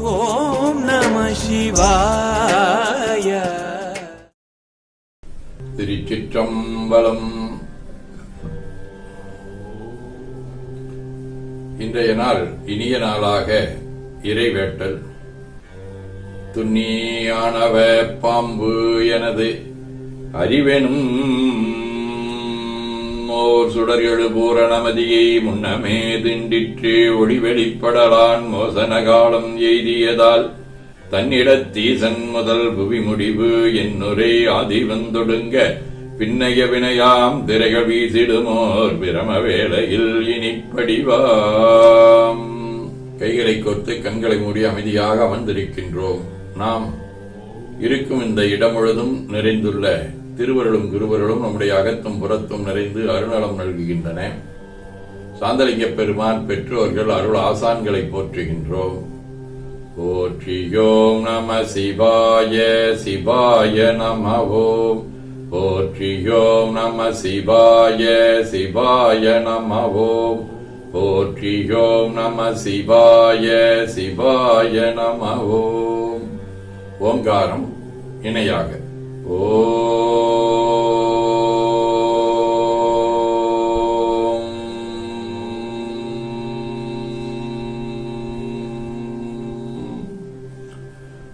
ஓம் நம சிவாய. திருச்சிற்றம்பலம். இன்றைய நாள் இனிய நாளாக இறைவேட்டல். துண்ணியானவ பாம்பு எனது அறிவெனும் ஓர் சுடர் பூரணமதியை முன்னமே திண்டிற்று ஒளி வெளிப்படலான் மோசன காலம் எய்தியதால் தன்னிடத்தீசன் முதல் புவி முடிவு என்னுரை ஆதி வந்தொடுங்க பின்னைய வினையாம் திரைகள் வீசிடுமோர் பிரம வேளையில் இனிப்படிவாம் கைகளை கொத்து கண்களை மூடி அமைதியாக அமர்ந்திருக்கின்றோம். நாம் இருக்கும் இந்த இடம் முழுதும் நிறைந்துள்ள திருவருளும் குருவருளும் நம்முடைய அகத்தும் புறத்தும் நிறைந்து அருணலம் நல்குகின்றன. சாந்தலிங்க பெருமான் பெற்றோர்கள் அருள் ஆசான்களை போற்றுகின்றோம். போற்றியோம் நம சிவாய சிவாய நம ஓம் போற்றியோம் நம சிவாய சிவாய நம ஓம் போற்றியோம் நம சிவாய சிவாய நம ஓம் ஓங்காரம் இணையாக. ஓ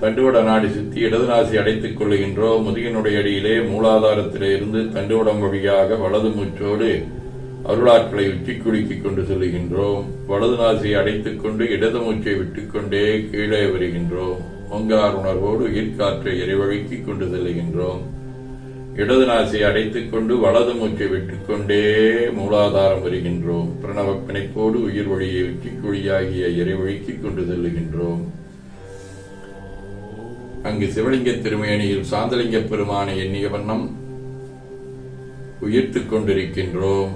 தண்டுவட நாடி சுத்தி இடது நாசி அடைத்துக் கொள்ளுகின்றோம் முதுகினுடைய அடியிலே மூலாதாரத்திலே இருந்து தண்டுவடம் வழியாக வலது மூச்சோடு அருளாற்றலை உச்சி குலுக்கிக் கொண்டு செல்லுகின்றோம். வலது நாசியை அடைத்துக் கொண்டு இடது மூச்சை விட்டுக்கொண்டே கீழே வருகின்றோம் ஒங்கார் உணர்வோடு உயிர்காற்றை இறைவழுக்கிக் கொண்டு செல்லுகின்றோம். இடது நாசியை அடைத்துக் கொண்டு வலது மூச்சை விட்டுக்கொண்டே மூலாதாரம் வருகின்றோம். பிரணவ பிணைப்போடு உயிர் வழியை உச்சிக்குழியாகிய இறைவழுக்கிக் கொண்டு செல்லுகின்றோம். அங்கு சிவலிங்க திருமேனியில் சாந்தலிங்க பெருமானை எண்ணிய வண்ணம் உயிர்த்து கொண்டிருக்கின்றோம்.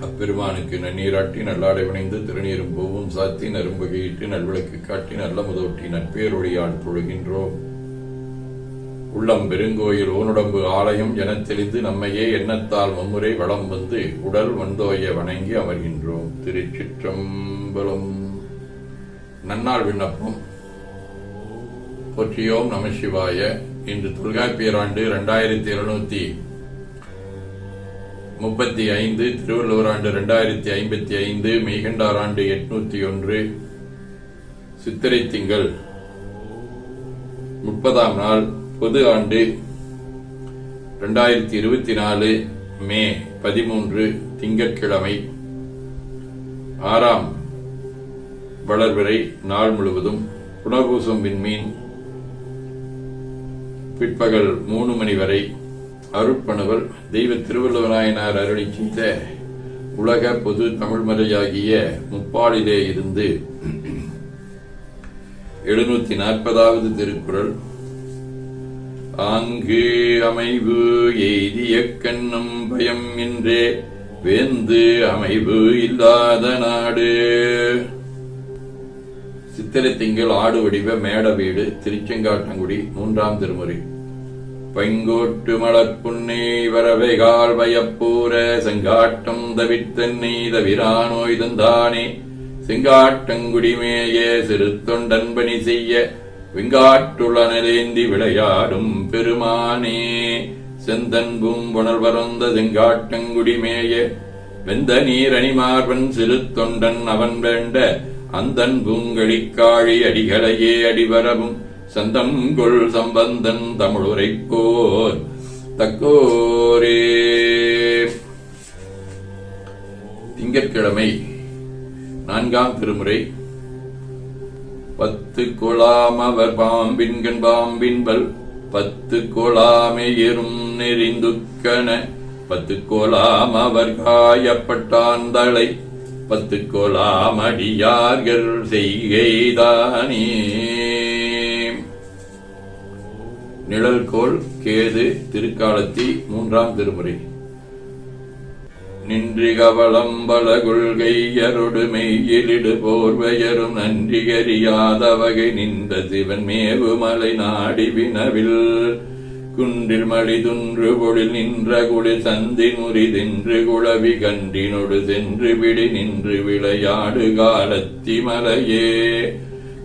அப்பெருமானுக்கு நன்னீராட்டி நல்லாடை விணைந்து திருநீரும் பூவும் சாத்தி நரும்புகையிட்டு நல்விளக்கு காட்டி நல்ல முதொட்டி நட்பேரொழியால் தொழுகின்றோம். உள்ளம் பெருங்கோயில் ஓனுடம்பு ஆலயம் என தெளிந்து நம்மையே எண்ணத்தால் மும்முறை வளம் வந்து உடல் வந்தோய வணங்கி அமர்கின்றோம். திருச்சிற்றம்பலம். நன்னாள் விண்ணப்பம். போற்றியோம் நம சிவாய. இன்று தொல்காப்பியர் ஆண்டு இரண்டாயிரத்தி இருநூத்தி முப்பத்தி ஐந்து திருவள்ளுவர் ஆண்டு இரண்டாயிரத்தி ஐம்பத்தி ஐந்து மெய்கண்டார் ஆண்டு எட்நூத்தி ஒன்று. சித்திரை திங்கள் முப்பதாம் நாள் பொது ஆண்டு இரண்டாயிரத்தி இருபத்தி நாலு மே பதிமூன்று திங்கட்கிழமை. ஆறாம் வளர்விரை நாள் முழுவதும் புனர்பூசம் விண்மீன் பிற்பகல் மூணு மணி வரை அருட்பணுவல் தெய்வ திருவள்ளுவநாயனார் அருளி செய்த உலக பொது தமிழ்மறையாகிய முப்பாலிலே இருந்து எழுநூத்தி நாற்பதாவது திருக்குறள். ஆங்கு அமைவு எய்திய கண்ணும் பயம் என்றே வேந்து அமைவு இல்லாத நாடு. சித்திரை திங்கள் ஆடு வடிவ மேட வீடு திருச்செங்காட்டங்குடி மூன்றாம் திருமுறை. பைங்கோட்டு மலர்ப்புண்ணே வரவைகால் பயப்பூர செங்காட்டம் தவித்தன்னை தவிரானோய் தந்தானே. செங்காட்டங்குடிமேய சிறு தொண்டன்பணி செய்ய வெங்காட்டுளனலேந்தி விளையாடும் பெருமானே. செந்தன்பும் புணர்வரந்த செங்காட்டங்குடிமேய வெந்த நீரணிமார்பன் அணிமார்வன் சிறு தொண்டன் அவன் வேண்ட அந்தன் பூங்கழிக்காழி அடிகளையே அடிவரவும் சந்தங்கொள் சம்பந்தன் தமிழுரைக்கோர் தக்கோரே. திங்கட்கிழமை நான்காம் திருமுறை. பத்து கொளாம் அவர் பாம்பின்கண் பாம்பின்பல் பத்து கொளாமை எறும் நெறிந்துக்கன பத்து கோலாம் அவர் காயப்பட்டாந்தளை பத்து கோலாம் அடியார்கள் செய்கைதானே. நிழல்கோல் கேது திருக்காலத்தி மூன்றாம் திருமுறை. நின்றி கவளம்பல கொள்கையரொடு மெய்யிலிடு போர்வையரும் நன்றிகறியாத வகை நின்ற சிவன் மேவுமலை நாடி வினவில். குன்றில் மடிதுன்று பொழில் நின்ற குளிர் சந்தி முறிதின்று குழவி கண்டினொடு சென்று விடி நின்று விளையாடு காலத்தி மலையே.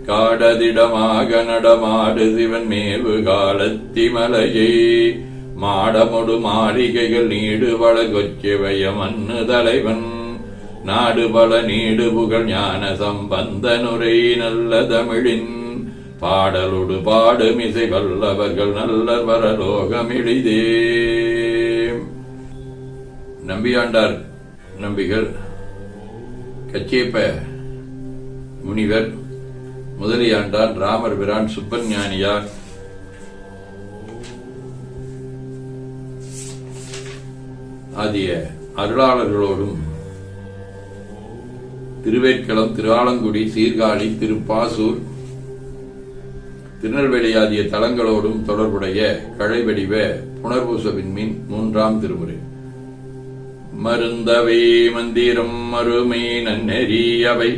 காடதிடமாக நடமாடு சிவன் மேவு காலத்தி மலையை. மாடமொடு மாளிகைகள் நீடு வள கொச்சிவய மண்ணு தலைவன். நாடு பல நீடு புகழ் ஞான சம்பந்தனுரை நல்ல தமிழின். பாடலொடு பாடுமிசை வல்லவர்கள் நல்லர் வரலோகமிழிதே. நம்பியாண்டார் நம்பிகள் கச்சேப்ப முனிவர் முதலியாண்டான் ராமர் பிரான் சுப்பஞானியார் ஆகிய அருளாளர்களோடும் திருவேற்களம் திருவாலங்குடி சீர்காழி திருப்பாசூர் திருநெல்வேலி ஆகிய தலங்களோடும் தொடர்புடைய கழைவடிவ புனர்பூச விண்மீன் மூன்றாம் திருமுறை. மருந்தவை மந்திரம் மறுமை நன்னெறியவை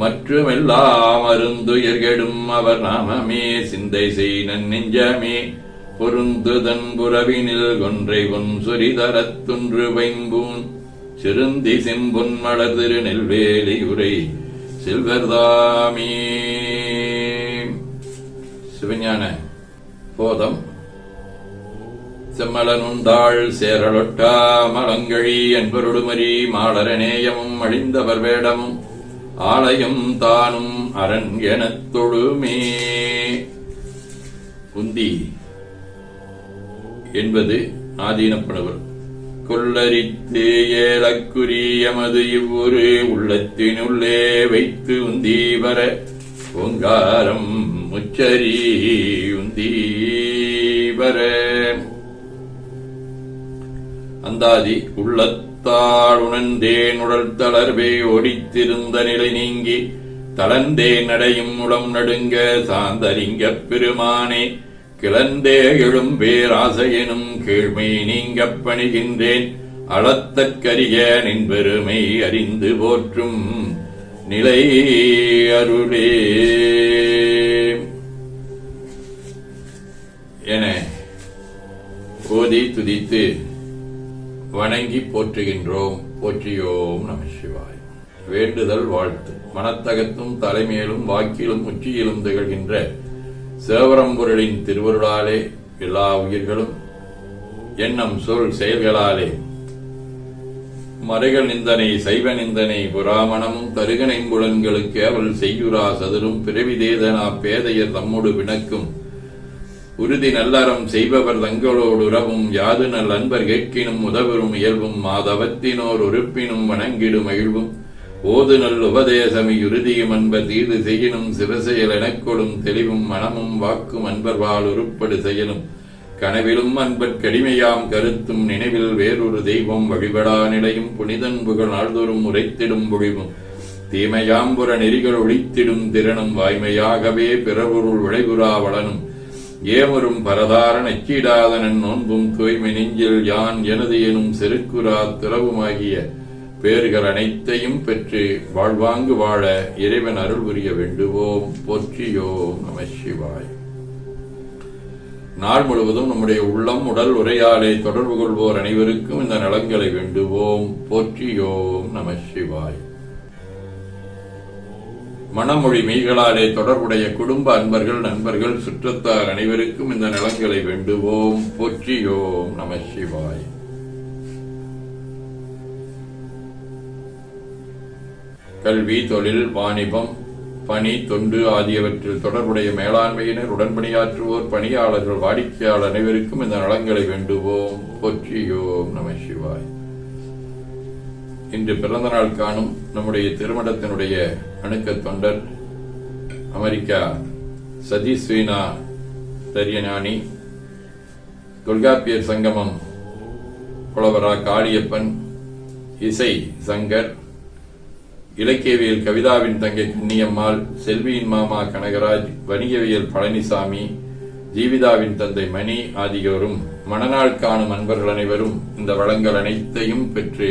மற்றுமெல்லாம் மருந்துயர்கெடும் அவர் நாமமே சிந்தை செய் நன்னெஞ்சமே. பொருந்துதன் புறவினில் கொன்றை பொன் சுரிதரத்துன்று வைம்பூன் சிறுந்தி செம்பொன் மலர் திரு நெல்வேலி உரை செல்வர்தாமே. சிவஞான போதம். செம்மலனுந்தாள் சேரலொட்டா மலங்கழி என்பருடுமரி மாளரநேயமும் அழிந்தவர் வேடமும் ஆலயம் தானும் அரண் எனத் தொழுமே. உந்தி என்பது ஆதீனப்படவர் கொள்ளரித்தே ஏலக்குரியமது இவ்வொரு உள்ளத்தினுள்ளே வைத்து உந்தி வர ஓங்காரம் முச்சரி அந்தாதி உள்ளத்தால் உணர்ந்தேன் உடல் தளர்வே ஒடித்திருந்த நிலை நீங்கி தளர்ந்தே நடையும் உடம் நடுங்க சாந்தலிங்கப் பெருமானே கிளந்தே எழும் பேராசையெனும் கீழ்மை நீங்க பணிகின்றேன் அளத்தற்கரிய நின் பெருமை அறிந்து போற்றும் நிலை அருளே. என ஓதி துதித்து வணங்கி போற்றுகின்றோம். போற்றியோம் நம சிவாய். வேண்டுதல் வாழ்த்து. மனத்தகத்தும் தலைமையிலும் வாக்கிலும் உச்சியிலும் திகழ்கின்ற சேவரம்பொருளின் திருவருளாலே எல்லா உயிர்களும் எண்ணம் சொல் செயல்களாலே மறைகள் நிந்தனை சைவ நிந்தனை புராமணமும் தருகனைம்புலன்களுக்கு அவள் செய்யுரா சதுரும் பிறவிதேதனா பேதையர் தம்மோடு வினக்கும் உறுதி நல்லறம் செய்பவர் தங்களோடு உறவும் யாது நல் அன்பர் கேட்கினும் உதவரும் இயல்பும் மாதவத்தினோர் உறுப்பினும் வணங்கிடும் மகிழ்வும் ஓது நல் உபதேசமி உறுதியும் அன்பர் தீது செய்யினும் சிவசெயல் எனக்கொடும் தெளிவும் மனமும் வாக்கும் அன்பர் வாழ் உருப்படு செயலும். கனவிலும் அன்பர் கடிமையாம் கருத்தும் நினைவில் வேறொரு தெய்வம் வழிபடா நிலையும் புனிதன் புகழ் நாள்தோறும் உரைத்திடும் பொழிவும். தீமையாம்புற நெறிகள் ஒழித்திடும் திறனும் வாய்மையாகவே பிறவொருள் விளைவுறா வளனும். ஏமரும் பரதார அச்சீடாதனன் நோன்பும் தூய்மை நெஞ்சில் யான் எனது எனும் செருக்குரா துறவுமாகிய பேர்கள் அனைத்தையும் பெற்று வாழ்வாங்கு வாழ இறைவன் அருள் புரிய வேண்டுவோம். போற்றியோம் நம சிவாய். நாள் முழுவதும் நம்முடைய உள்ளம் உடல் உரையாலே தொடர்பு கொள்வோர் அனைவருக்கும் இந்த நலன்களை வேண்டுவோம். போற்றியோம் நம சிவாய். மனமொழி மெய்களாலே தொடர்புடைய குடும்ப அன்பர்கள் நண்பர்கள் சுற்றத்தார் அனைவருக்கும் இந்த நலங்களை வேண்டுவோம். போற்றியோம் நம சிவாய். கல்வி தொழில் வாணிபம் பணி தொண்டு ஆகியவற்றில் தொடர்புடைய மேலாண்மையினர் உடன்பணியாற்றுவோர் பணியாளர்கள் வாடிக்கையாளர் அனைவருக்கும் இந்த நலங்களை வேண்டுவோம். போற்றியோம் நம சிவாய். இன்று பிறந்த நாள் காணும் நம்முடைய திருமணத்தினுடைய அணுக்க தொண்டர் அமெரிக்கா சதீஷ் ஸ்வீனா தரியஞானி தொல்காப்பியர் சங்கமம் புலவரா காளியப்பன் இசை சங்கர் இலக்கியவியல் கவிதாவின் தங்கை கன்னியம்மாள் செல்வியின் மாமா கனகராஜ் வணிகவியல் பழனிசாமி ஜீவிதாவின் தந்தை மணி ஆகியோரும் மணநாள் காணும் அன்பர்கள் அனைவரும் இந்த வளங்கள் அனைத்தையும் பெற்று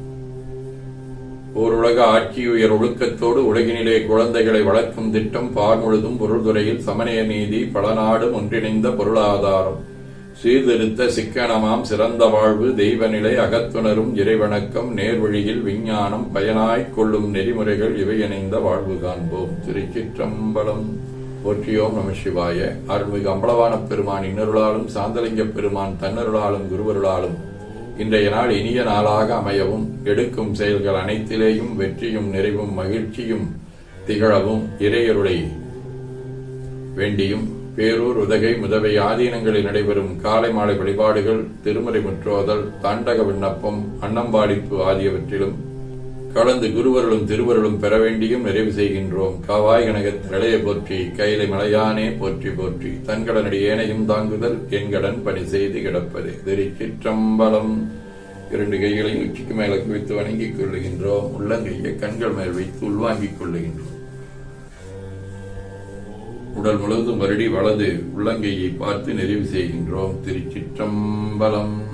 ஊர் உலக ஆட்சி உயர் ஒழுக்கத்தோடு உலகினிலே குழந்தைகளை வளர்க்கும் திட்டம் பார் முழுதும் பொருள்துறையில் சமநேய நீதி பல நாடும் ஒன்றிணைந்த பொருளாதாரம். சீர்திருத்த சிக்கனமாம் சிறந்த வாழ்வு தெய்வநிலை அகத்துணரும் இறைவணக்கம் நேர்வழியில் விஞ்ஞானம் பயனாய்க் கொள்ளும் நெறிமுறைகள் இவை இணைந்த வாழ்வு காண்போம். திருச்சிற்றம்பலம். போற்றியோம் நம சிவாய. அருள்மிகு அம்பலவான பெருமான் இன்னருளாலும் சாந்தலிங்க பெருமான் தன்னருளாலும் குருவருளாலும். இன்றைய நாள் இனிய நாளாக அமையவும் எடுக்கும் செயல்கள் அனைத்திலேயும் வெற்றியும் நிறைவும் மகிழ்ச்சியும் திகழவும் இறையருளை வேண்டியும் பேரூர் உதகை முதவை ஆதீனங்களில் நடைபெறும் காலை மாலை வழிபாடுகள் திருமறை முற்றோதல் தாண்டக விண்ணப்பம் அன்னம்பாடிப்பு ஆகியவற்றிலும் கலந்து குருவருளும் திருவருளும் பெற வேண்டியும் நிறைவு செய்கின்றோம். காவாய் கனகத் திரளைய போற்றி கைலை மலையானே போற்றி போற்றி தன்கடனடி ஏனையும் தாங்குதல் என்கடன் பணி செய்து கிடப்பது. திருச்சிற்றம்பலம். இரண்டு கைகளையும் உச்சிக்கு மேல குவித்து வணங்கிக் கொள்ளுகின்றோம். உள்ளங்கையை கண்கள் மேல் வைத்து உள்வாங்கிக் கொள்ளுகின்றோம். உடல் முழுவதும் வருடி வலது உள்ளங்கையை பார்த்து நிறைவு செய்கின்றோம். திருச்சிற்றம்பலம்.